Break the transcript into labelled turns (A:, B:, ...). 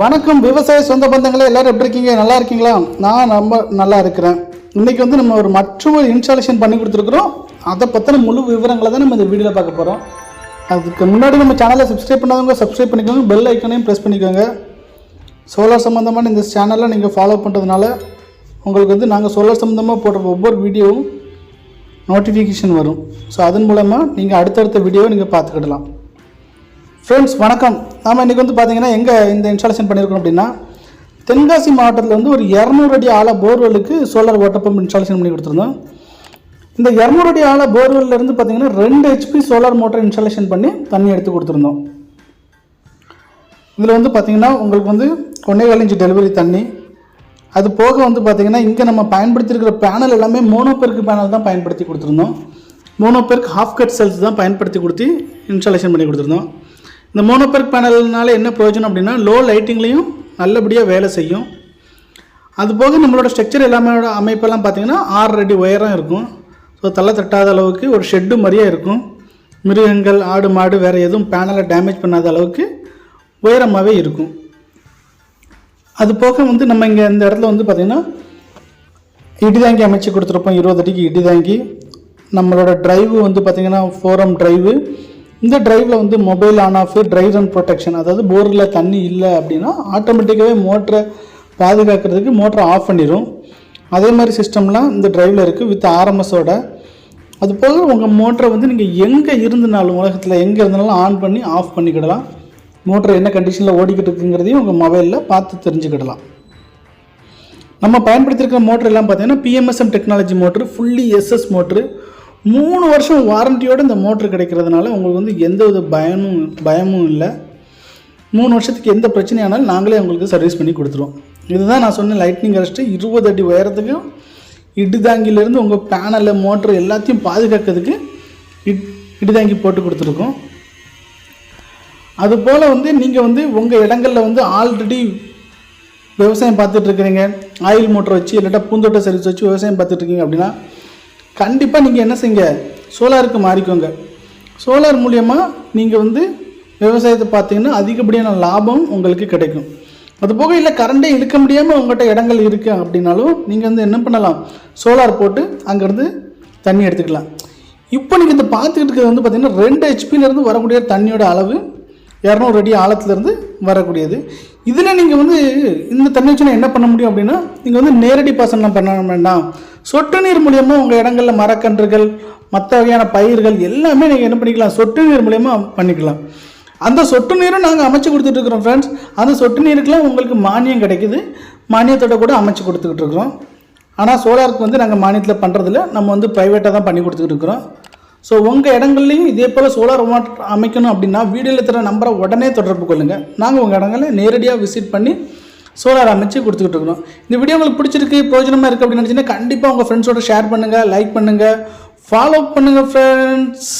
A: வணக்கம் விவசாய சொந்த பந்தங்களே எல்லாரும் எப்படி இருக்கீங்க நல்லா இருக்கீங்களா நான் ரொம்ப நல்லா இருக்கிறேன் இன்னைக்கு வந்து நம்ம ஒரு மற்றொரு இன்ஸ்டாலேஷன் பண்ணி கொடுத்துருக்குறோம் அதை பற்றின முழு விவரங்களை தான் நம்ம இந்த வீடியோவில் பார்க்க போகிறோம் அதுக்கு முன்னாடி நம்ம சேனலை சப்ஸ்கிரைப் பண்ணாதவங்க சப்ஸ்கிரைப் பண்ணிக்கோங்க பெல் ஐக்கனையும் ப்ரெஸ் பண்ணிக்கோங்க சோலார் சம்மந்தமான இந்த சேனலில் நீங்கள் ஃபாலோ பண்ணுறதுனால உங்களுக்கு வந்து நாங்கள் சோலார் சம்மந்தமாக போடுற ஒவ்வொரு வீடியோவும் நோட்டிஃபிகேஷன் வரும் ஸோ அதன் மூலமாக நீங்கள் அடுத்தடுத்த வீடியோவை நீங்கள் பார்த்துக்கிடலாம் ஃப்ரெண்ட்ஸ் வணக்கம் நாம் இன்றைக்கி வந்து பார்த்திங்கன்னா எங்கே இந்த இன்ஸ்டாலேஷன் பண்ணியிருக்கோம் அப்படின்னா தென்காசி மாவட்டத்தில் வந்து ஒரு இரநூறு அடி ஆழ போர்வெலுக்கு சோலார் வாட்டர் பம்ப் இன்ஸ்டாலேஷன் பண்ணி கொடுத்துருந்தோம் இந்த இரநூறு அடி ஆழ போர்வெல்லேருந்து பார்த்திங்கன்னா ரெண்டு ஹெச்பி சோலார் மோட்டர் இன்ஸ்டாலேஷன் பண்ணி தண்ணி எடுத்து கொடுத்துருந்தோம் இதில் வந்து பார்த்திங்கன்னா உங்களுக்கு வந்து ஒன்றே கால் இன்ச்சு டெலிவரி தண்ணி அது போக வந்து பார்த்திங்கன்னா இங்கே நம்ம பயன்படுத்தியிருக்கிற பேனல் எல்லாமே மோனோபெருக்கு பேனல் தான் பயன்படுத்தி கொடுத்துருந்தோம் மோனோபெர்க் ஹாஃப் கட் செல்ஸ் தான் பயன்படுத்தி கொடுத்து இன்ஸ்டாலேஷன் பண்ணி கொடுத்துருந்தோம் இந்த மோனோபர்க் பேனல்னால என்ன பிரயோஜனம் அப்படின்னா லோ லைட்டிங்லேயும் நல்லபடியாக வேலை செய்யும் அது போக நம்மளோட ஸ்ட்ரக்சர் எல்லாமே அமைப்பெல்லாம் பார்த்திங்கன்னா ஆறு அடி உயரம் இருக்கும் ஸோ தள்ள தட்டாத அளவுக்கு ஒரு ஷெட்டு மாதிரியே இருக்கும் மிருகங்கள் ஆடு மாடு வேறு எதுவும் பேனலை டேமேஜ் பண்ணாத அளவுக்கு உயரமாகவே இருக்கும் அது போக வந்து நம்ம இங்கே இந்த இடத்துல வந்து பார்த்திங்கன்னா இடி தாங்கி அமைச்சு கொடுத்துருப்போம் இருபது அடிக்கு தாங்கி நம்மளோட ட்ரைவு வந்து பார்த்திங்கன்னா ஃபோரம் ட்ரைவு இந்த ட்ரைவில் வந்து mobile on off dry run protection அதாவது போரில் தண்ணி இல்லை அப்படின்னா ஆட்டோமேட்டிக்காகவே மோட்டரை பாதுகாக்கிறதுக்கு மோட்டரை ஆஃப் பண்ணிடும் அதே மாதிரி சிஸ்டம்லாம் இந்த டிரைவில் இருக்குது வித் ஆர்எம்எஸோட அது போக உங்கள் மோட்டரை வந்து நீங்கள் எங்கே இருந்தனாலும் உலகத்தில் எங்கே இருந்தாலும் ஆன் பண்ணி ஆஃப் பண்ணிக்கிடலாம் மோட்டர் என்ன கண்டிஷனில் ஓடிக்கிட்டு இருக்குங்கிறதையும் உங்கள் மொபைலில் பார்த்து தெரிஞ்சுக்கிடலாம் நம்ம பயன்படுத்தியிருக்கிற மோட்டர் எல்லாம் பார்த்தீங்கன்னா PMSM technology motor fully SS motor மூணு வருஷம் வாரண்டியோடு இந்த மோட்ரு கிடைக்கிறதுனால உங்களுக்கு வந்து எந்த வித பயமும் பயமும் இல்லை மூணு வருஷத்துக்கு எந்த பிரச்சனையானாலும் நாங்களே உங்களுக்கு சர்வீஸ் பண்ணி கொடுத்துருவோம் இதுதான் நான் சொன்ன லைட்னிங் அரெஸ்ட்டு இருபது அடி உயரத்துக்கும் இடுதாங்கிலேருந்து உங்கள் பேனலில் மோட்ரு எல்லாத்தையும் பாதுகாக்கிறதுக்கு இட் இடுதாங்கி போட்டு கொடுத்துருக்கோம் அதுபோல் வந்து நீங்கள் வந்து உங்கள் இடங்களில் வந்து ஆல்ரெடி விவசாயம் பார்த்துட்ருக்குறீங்க ஆயில் மோட்டர் வச்சு இல்லாட்டா பூந்தோட்ட சர்வீஸ் வச்சு விவசாயம் பார்த்துட்ருக்கீங்க அப்படின்னா கண்டிப்பாக நீங்கள் என்ன செய்யுங்க சோலாருக்கு மாறிக்கோங்க சோலார் மூலியமாக நீங்கள் வந்து விவசாயத்தை பார்த்தீங்கன்னா அதிகப்படியான லாபம் உங்களுக்கு கிடைக்கும் அது போக இல்லை கரண்டே இழுக்க முடியாமல் உங்கள்கிட்ட இடங்கள் இருக்குது அப்படின்னாலும் நீங்கள் வந்து என்ன பண்ணலாம் சோலார் போட்டு அங்கேருந்து தண்ணி எடுத்துக்கலாம் இப்போ நீங்கள் இந்த பார்த்துக்கிட்டு இருக்கிறது வந்து பார்த்திங்கன்னா ரெண்டு ஹெச்பிலேருந்து வரக்கூடிய தண்ணியோட அளவு இரநூறு அடி ஆழத்துலேருந்து வரக்கூடியது இதில் நீங்கள் வந்து இந்த தண்ணி வச்சுன்னா என்ன பண்ண முடியும் அப்படின்னா நீங்கள் வந்து நேரடி பாசனம் பண்ண வேண்டாம் சொட்டு நீர் மூலியமாக உங்கள் இடங்களில் மரக்கன்றுகள் மற்ற வகையான பயிர்கள் எல்லாமே நீங்கள் என்ன பண்ணிக்கலாம் சொட்டு நீர் மூலியமாக பண்ணிக்கலாம் அந்த சொட்டு நீரும் நாங்கள் அமைச்சு கொடுத்துட்ருக்குறோம் ஃப்ரெண்ட்ஸ் அந்த சொட்டு நீருக்கெலாம் உங்களுக்கு மானியம் கிடைக்குது மானியத்தோட கூட அமைச்சு கொடுத்துக்கிட்டு இருக்கிறோம் ஆனால் சோலாருக்கு வந்து நாங்கள் மானியத்தில் பண்ணுறதில்ல நம்ம வந்து ப்ரைவேட்டாக தான் பண்ணி கொடுத்துக்கிட்டு இருக்கிறோம் ஸோ உங்கள் இடங்கள்லையும் இதே போல் சோலார் அமைக்கணும் அப்படின்னா வீடியோவில் தர நம்பரை உடனே தொடர்பு கொள்ளுங்கள் நாங்கள் உங்கள் இடங்களில் நேரடியாக விசிட் பண்ணி சோலார் அமைச்சு கொடுத்துக்கிட்டு இருக்கணும் இந்த வீடியோ உங்களுக்கு பிடிச்சிருக்கு பிரயோஜனமாக இருக்குது அப்படின்னு நினச்சிங்கன்னா கண்டிப்பாக உங்கள் ஃப்ரெண்ட்ஸோட ஷேர் பண்ணுங்கள் லைக் பண்ணுங்கள் ஃபாலோ பண்ணுங்கள் ஃப்ரெண்ட்ஸ்